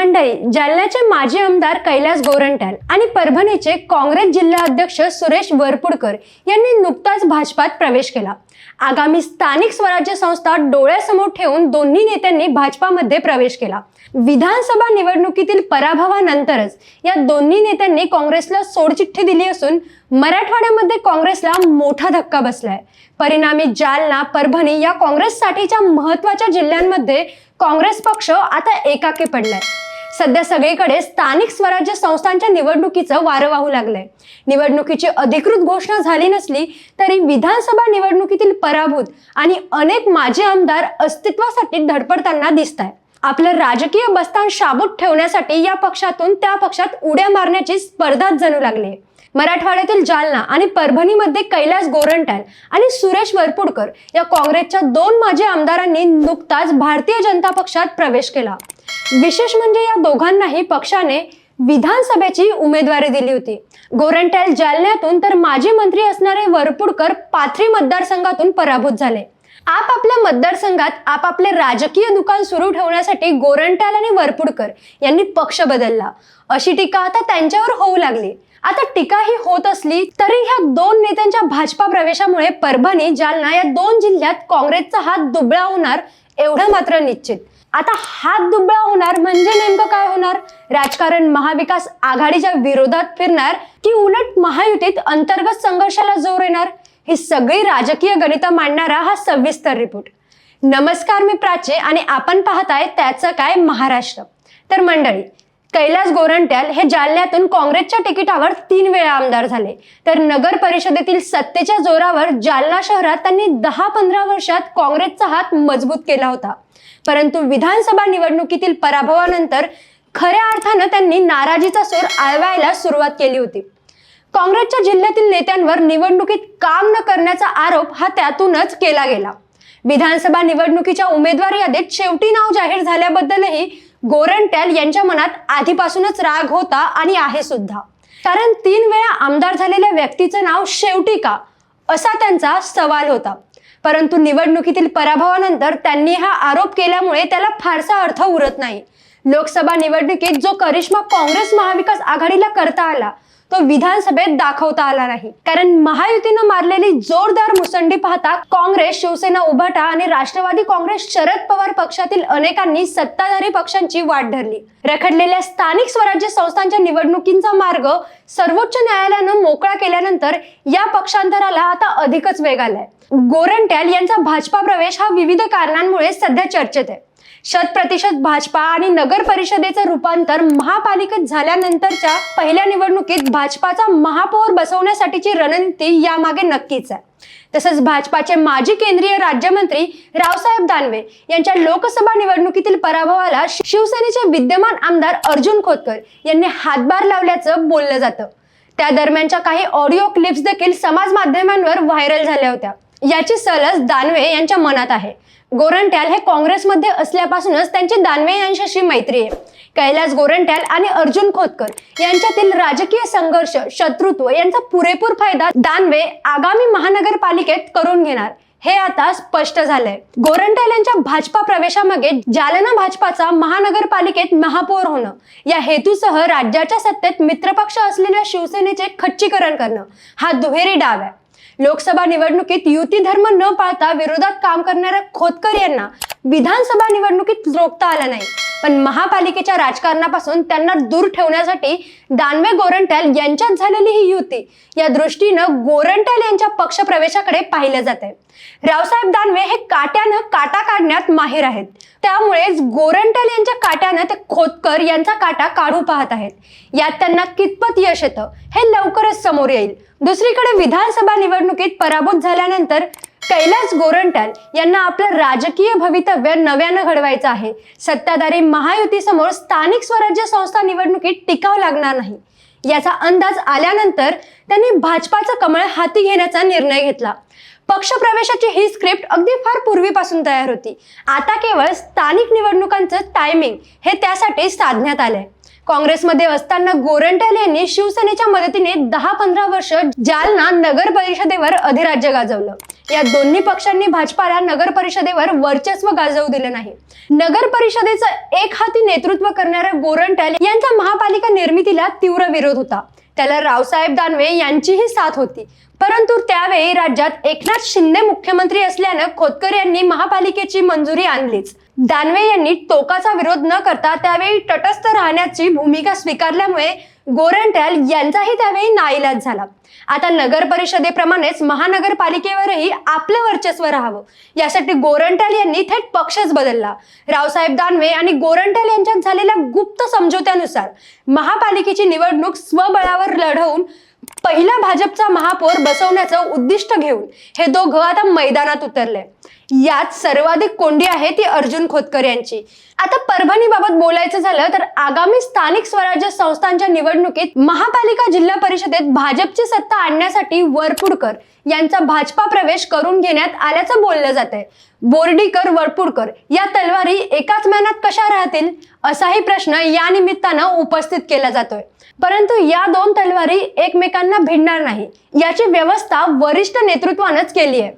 मंडळी जालन्याचे माजी आमदार कैलास गोरंट्याल आणि परभणीचे काँग्रेस जिल्हा अध्यक्ष सुरेश वरपुडकर यांनी नुकताच भाजपात प्रवेश केला. आगामी स्थानिक स्वराज्य संस्था डोळ्यासमोर ठेवून दोन्ही नेत्यांनी भाजपामध्ये प्रवेश केला. विधानसभा निवडणुकीतील पराभवानंतरच या दोन्ही नेत्यांनी काँग्रेसला सोडचिठ्ठी दिली असून मराठवाड्यामध्ये काँग्रेसला मोठा धक्का बसलाय. परिणामी जालना परभणी या काँग्रेससाठीच्या महत्त्वाच्या जिल्ह्यांमध्ये काँग्रेस पक्ष आता एकाकी पडलाय. सध्या सगळीकडे स्थानिक स्वराज्य संस्थांच्या निवडणुकीचं वारं वाहू लागलंय. निवडणुकीची अधिकृत घोषणा झाली नसली तरी विधानसभा निवडणुकीतील पराभूत आणि अनेक माजी आमदार अस्तित्वासाठी धडपडताना दिसत आहे आपलं राजकीय बस्तान शाबूत ठेवण्यासाठी या पक्षातून त्या पक्षात उड्या मारण्याची स्पर्धाच जणू लागली मराठवाड्यातील जालना आणि परभणीमध्ये कैलास गोरंट्याल आणि सुरेश वरपुडकर या काँग्रेसच्या दोन माजी आमदारांनी नुकताच भारतीय जनता पक्षात प्रवेश केला. विशेष म्हणजे या दोघांनाही पक्षाने विधानसभेची उमेदवारी दिली होती. गोरंट्याल जालन्यातून तर माजी मंत्री असणारे वरपुडकर पाथरी मतदारसंघातून पराभूत झाले. आपापल्या मतदारसंघात आपापले राजकीय दुकान सुरू ठेवण्यासाठी गोरंट्याल आणि वरपुडकर यांनी पक्ष बदलला. अशी टीका आता त्यांच्यावर होऊ लागली. आता टीका ही होत असली तरी ह्या दोन नेत्यांच्या भाजपा प्रवेशामुळे परभणी जालना या दोन जिल्ह्यात काँग्रेसचा हात दुबळा होणार एवढं मात्र निश्चित. आता हात दुबळा होणार म्हणजे नेमकं काय होणार? राजकारण महाविकास आघाडीच्या विरोधात फिरणार की उलट महायुतीत अंतर्गत संघर्षाला जोर येणार? ही सगळी राजकीय गणितं मांडणारा हा सविस्तर रिपोर्ट नमस्कार मी प्राचे आणि आपण पाहताय त्याचं काय महाराष्ट्र. तर मंडळी कैलास गोरंट्याल हे जालन्यातून काँग्रेसच्या तिकिटावर तीन वेळा आमदार झाले. तर नगर परिषदेतील सत्तेच्या जोरावर जालना शहरात त्यांनी दहा पंधरा वर्षात काँग्रेसचा हात मजबूत केला होता. परंतु विधानसभा निवडणुकीतील पराभवानंतर खऱ्या अर्थानं त्यांनी नाराजीचा सूर आळवायला सुरुवात केली होती. काँग्रेसच्या जिल्ह्यातील नेत्यांवर निवडणुकीत काम न करण्याचा आरोप हा त्यातूनच केला गेला. विधानसभा निवडणुकीच्या उमेदवार यादीत शेवटी नाव जाहीर झाल्याबद्दलही गोरंट्याल यांच्या मनात आधीपासूनच राग होता आणि आहे सुद्धा. कारण तीन वेळा आमदार झालेल्या व्यक्तीचं नाव शेवटी का? असा त्यांचा सवाल होता. परंतु निवडणुकीतील पराभवानंतर त्यांनी हा आरोप केल्यामुळे त्याला फारसा अर्थ उरत नाही. लोकसभा निवडणुकीत जो करिश्मा काँग्रेस महाविकास आघाडीला करता आला तो विधानसभेत दाखवता आला नाही. कारण महायुतीनं मारलेली जोरदार मुसंडी पाहता काँग्रेस शिवसेना उभाटा आणि राष्ट्रवादी काँग्रेस शरद पवार पक्षातील अनेकांनी सत्ताधारी पक्षांची वाट धरली. रखडलेल्या स्थानिक स्वराज्य संस्थांच्या निवडणुकींचा मार्ग सर्वोच्च न्यायालयानं मोकळा केल्यानंतर या पक्षांतराला आता अधिकच वेग आलाय. गोरंट्याल यांचा भाजपा प्रवेश हा विविध कारणांमुळे सध्या चर्चेत आहे. शत प्रतिशत भाजपा आणि नगर परिषदेचं रूपांतर महापालिकेत झाल्यानंतरच्या पहिल्या निवडणुकीत भाजपाचा महापौर बसवण्यासाठीची रणनीती यामागे नक्कीच आहे. तसंच भाजपाचे माजी केंद्रीय राज्यमंत्री रावसाहेब दानवे यांच्या लोकसभा निवडणुकीतील पराभवाला शिवसेनेचे विद्यमान आमदार अर्जुन खोतकर यांनी हातभार लावल्याचं बोललं जातं. त्या दरम्यानच्या काही ऑडिओ क्लिप्स देखील समाज माध्यमांवर व्हायरल झाल्या होत्या. याची सलस दानवे यांच्या मनात आहे. गोरंट्याल हे काँग्रेसमध्ये असल्यापासूनच त्यांची दानवे यांच्याशी मैत्री आहे. कैलास गोरंट्याल आणि अर्जुन खोतकर यांच्यातील राजकीय संघर्ष शत्रुत्व यांचा पुरेपूर फायदा दानवे आगामी महानगरपालिकेत करून घेणार. हे आता स्पष्ट झालंय. गोरंट्याल यांच्या भाजपा प्रवेशामागे जालना भाजपाचा महानगरपालिकेत महापौर होणं या हेतूसह राज्याच्या सत्तेत मित्रपक्ष असलेल्या शिवसेनेचे खच्चीकरण करणं हा दुहेरी डाव आहे. लोकसभा निवडणुकीत युती धर्म न पाळता विरोधात काम करणाऱ्या खोतकर यांना विधानसभा निवडणुकीत रोखता आलं नाही. पण महापालिकेच्या राजकारणापासून त्यांना दूर ठेवण्यासाठी दानवे गोरंट्याल यांच्यात झालेली ही युती या दृष्टीनं गोरंट्याल यांच्या पक्षप्रवेशाकडे पाहिलं जात आहे रावसाहेब दानवे हे काट्यानं काटा काढण्यात माहीर आहेत. त्यामुळेच गोरंट्याल यांच्या काट्यानं ते खोतकर यांचा काटा काढू पाहत आहेत. यात त्यांना कितपत यश येतं हे लवकरच समोर येईल. दुसरीकडे विधानसभा निवडणुकीत पराभूत झाल्यानंतर कैलास गोरंट्याल यांना आपलं राजकीय भवितव्य नव्यानं घडवायचं आहे. सत्ताधारी महायुतीसमोर स्थानिक स्वराज्य संस्था निवडणुकीत टिकाव लागणार नाही. याचा अंदाज आल्यानंतर त्यांनी भाजपाचं कमळ हाती घेण्याचा निर्णय घेतला. पक्षप्रवेशाची ही स्क्रिप्ट अगदी फार पूर्वीपासून तयार होती. आता केवळ स्थानिक निवडणुकांचं टायमिंग हे त्यासाठी साधण्यात आलंय. काँग्रेसमध्ये असताना गोरंट्याल यांनी शिवसेनेच्या मदतीने दहा पंधरा वर्ष जालना नगर परिषदेवर अधिराज्य गाजवलं. या दोन्ही पक्षांनी भाजपाला नगर परिषदेवर वर्चस्व गाजवू दिलं नाही. नगर परिषदेचं एक हाती नेतृत्व करणाऱ्या गोरंट्याल यांचा महापालिका निर्मितीला तीव्र विरोध होता. त्याला रावसाहेब दानवे यांचीही साथ होती. परंतु त्यावेळी राज्यात एकनाथ शिंदे मुख्यमंत्री असल्यानं खोतकर यांनी महापालिकेची मंजुरी आणलीच. दानवे यांनी टोकाचा विरोध न करता त्यावेळी तटस्थ राहण्याची भूमिका स्वीकारल्यामुळे गोरंट्याल यांचाही त्यावेळी नाईलाज झाला. आता नगर परिषदेप्रमाणेच महानगरपालिकेवरही आपलं वर्चस्व राहावं. यासाठी गोरंट्याल यांनी थेट पक्षच बदलला. रावसाहेब दानवे आणि गोरंट्याल यांच्यात झालेल्या गुप्त समझोत्यानुसार महापालिकेची निवडणूक स्वबळावर लढवून पहिला भाजपचा महापौर बसवण्याचं उद्दिष्ट घेऊन हे दोघं आता मैदानात उतरले. यात सर्वाधिक कोंडी आहे ती अर्जुन खोतकर यांची. आता परभणीबाबत बोलायचं झालं तर आगामी स्थानिक स्वराज्य संस्थांच्या निवडणुकीत महापालिका जिल्हा परिषदेत भाजपची सत्ता आणण्यासाठी वरपुडकर यांचा भाजपा प्रवेश करून घेण्यात आल्याचं बोललं जात आहे बोर्डीकर वरपुडकर या तलवारी एकाच महिन्यात कशा राहतील? असाही प्रश्न या निमित्तानं उपस्थित केला जातोय. परंतु या दोन तलवारी एकमेकांना भिडणार नाही. याची व्यवस्था वरिष्ठ नेतृत्वानंच केली आहे.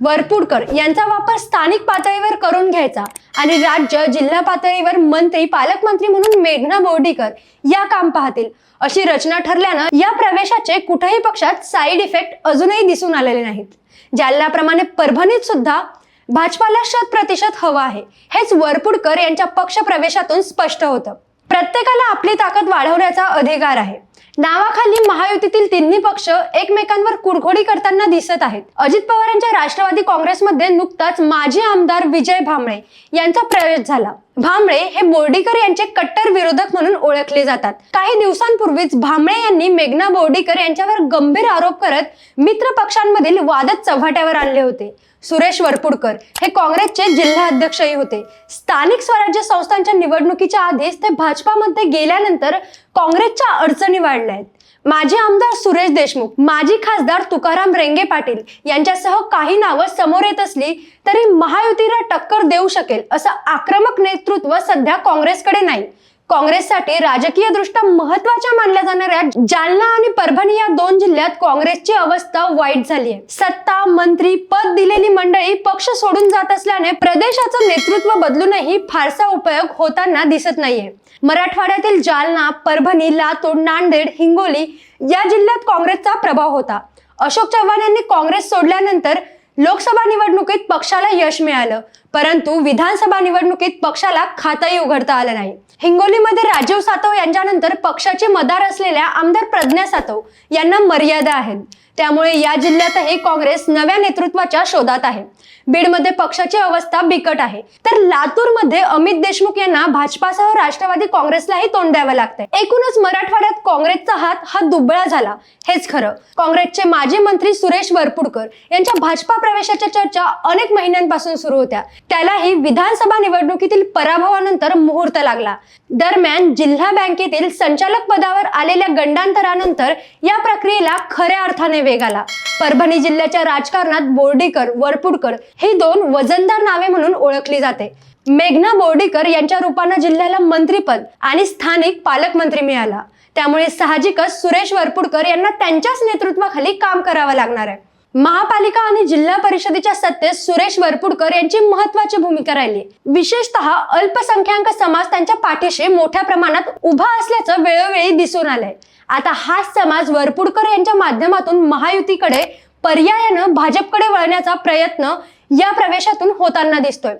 वरपुडकर यांचा वापर स्थानिक पातळीवर करून घ्यायचा आणि राज्य जिल्हा पातळीवर मंत्री पालकमंत्री म्हणून मेघना बोर्डीकर या काम पाहतील. अशी रचना ठरल्यानं या प्रवेशाचे कुठेही पक्षात साईड इफेक्ट अजूनही दिसून आलेले नाहीत. जालन्याप्रमाणे परभणीत सुद्धा भाजपाला शत प्रतिशत हवं आहे हेच वरपुडकर यांच्या पक्ष प्रवेशातून स्पष्ट होतं. प्रत्येकाला आपली ताकद वाढवण्याचा अधिकार आहे. नावाखाली महायुतीतील तिन्ही पक्ष एकमेकांवर कुरघोडी करताना दिसत आहेत. अजित पवार यांच्या राष्ट्रवादी काँग्रेसमध्ये नुकताच माजी आमदार विजय भांबळे यांचा प्रवेश झाला. भांबळे हे बोर्डीकर यांचे कट्टर विरोधक म्हणून ओळखले जातात. काही दिवसांपूर्वीच भांबळे यांनी मेघना बोर्डीकर यांच्यावर गंभीर आरोप करत मित्र पक्षांमधील वादच चव्हाट्यावर आणले होते. सुरेश वरपुडकर हे काँग्रेसचे जिल्हा अध्यक्षही होते. स्थानिक स्वराज्य संस्थांच्या निवडणुकीच्या आधीच ते भाजपामध्ये गेल्यानंतर काँग्रेसच्या अडचणी वाढल्या आहेत. माजी आमदार सुरेश देशमुख माजी खासदार तुकाराम रेंगे पाटील यांच्यासह काही नावं समोर येत असली तरी महायुतीला टक्कर देऊ शकेल असं आक्रमक नेतृत्व सध्या काँग्रेसकडे नाही. काँग्रेससाठी राजकीय दृष्ट्या महत्त्वाच्या मानल्या जाणाऱ्या जालना आणि परभणी या दोन जिल्ह्यात काँग्रेसची अवस्था वाईट झाली आहे. सत्ता मंत्री पद दिलेली मंडळी पक्ष सोडून जात असल्याने प्रदेशाचं नेतृत्व बदलूनही फारसा उपयोग होताना दिसत नाहीये. मराठवाड्यातील जालना परभणी लातूर नांदेड हिंगोली या जिल्ह्यात काँग्रेसचा प्रभाव होता. अशोक चव्हाण यांनी काँग्रेस सोडल्यानंतर लोकसभा निवडणुकीत पक्षाला यश मिळालं परंतु विधानसभा निवडणुकीत पक्षाला खातंही उघडता आलं नाही. हिंगोलीमध्ये राजीव सातव यांच्यानंतर पक्षाचे मदार असलेल्या आमदार प्रज्ञा सातव यांना मर्यादा आहेत. त्यामुळे या जिल्ह्यातही काँग्रेस नव्या नेतृत्वाच्या शोधात आहे. बीडमध्ये पक्षाची अवस्था बिकट आहे. तर लातूरमध्ये अमित देशमुख यांना भाजपासह राष्ट्रवादी काँग्रेसलाही तोंड द्यावं लागतंय. एकूणच मराठवाड्यात काँग्रेसचा हात हा दुबळा झाला. हेच खरं. काँग्रेसचे माजी मंत्री सुरेश वरपुडकर यांच्या भाजपा प्रवेशाच्या चर्चा अनेक महिन्यांपासून सुरू होत्या. त्यालाही विधानसभा निवडणुकीतील पराभवानंतर मुहूर्त लागला. दरम्यान जिल्हा बँकेतील संचालक पदावर आलेल्या गंडांतरानंतर या प्रक्रियेला खऱ्या अर्थाने वेग आला परभणी जिल्ह्याच्या राजकारणात बोर्डीकर वरपुडकर ही दोन वजनदार नावे म्हणून ओळखली जाते. मेघना बोर्डीकर यांच्या रूपानं जिल्ह्याला मंत्रीपद आणि स्थानिक पालकमंत्री मिळाला. त्यामुळे साहजिकच सुरेश वरपुडकर यांना त्यांच्याच नेतृत्वाखाली काम करावं लागणार आहे. महापालिका आणि जिल्हा परिषदेच्या सत्तेत सुरेश वरपुडकर यांची महत्वाची भूमिका राहिली. विशेषतः अल्पसंख्याक समाज त्यांच्या पाठीशी मोठ्या प्रमाणात उभा असल्याचं वेळोवेळी दिसून आलंय. आता हाच समाज वरपुडकर यांच्या माध्यमातून महायुतीकडे पर्यायानं भाजपकडे वळण्याचा प्रयत्न या प्रवेशातून होताना दिसतोय.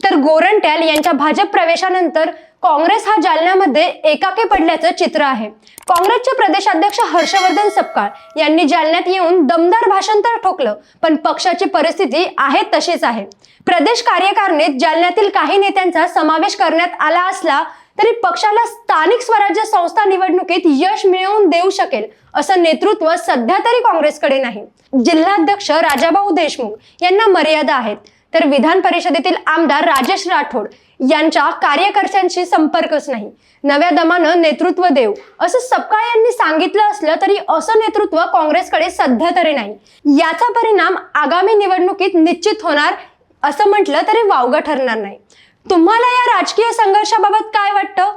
तर गोरंट्याल यांच्या भाजप प्रवेशानंतर काँग्रेस हा जालन्यामध्ये एकाकी पडल्याचं चित्र आहे. काँग्रेसचे प्रदेशाध्यक्ष हर्षवर्धन सपकाळ यांनी जालन्यात येऊन दमदार भाषण तर ठोकलं पण पक्षाची परिस्थिती आहे तशीच आहे. प्रदेश कार्यकारिणीत जालन्यातील काही नेत्यांचा समावेश करण्यात आला असला तरी पक्षाला स्थानिक स्वराज्य संस्था निवडणुकीत यश मिळवून देऊ शकेल असं नेतृत्व सध्या तरी काँग्रेसकडे नाही. जिल्हाध्यक्ष राजाभाऊ देशमुख यांना मर्यादा आहेत. तर विधान परिषदेतील आमदार राजेश राठोड यांच्या कार्यकर्त्यांशी संपर्कच नाही. नव्या दमानं नेतृत्व देऊ. असं सपकाळ यांनी सांगितलं असलं तरी असं नेतृत्व काँग्रेसकडे सध्या तरी नाही. याचा परिणाम आगामी निवडणुकीत निश्चित होणार असं म्हटलं तरी वावगं ठरणार नाही. तुम्हाला या राजकीय संघर्षाबाबत काय वाटतं?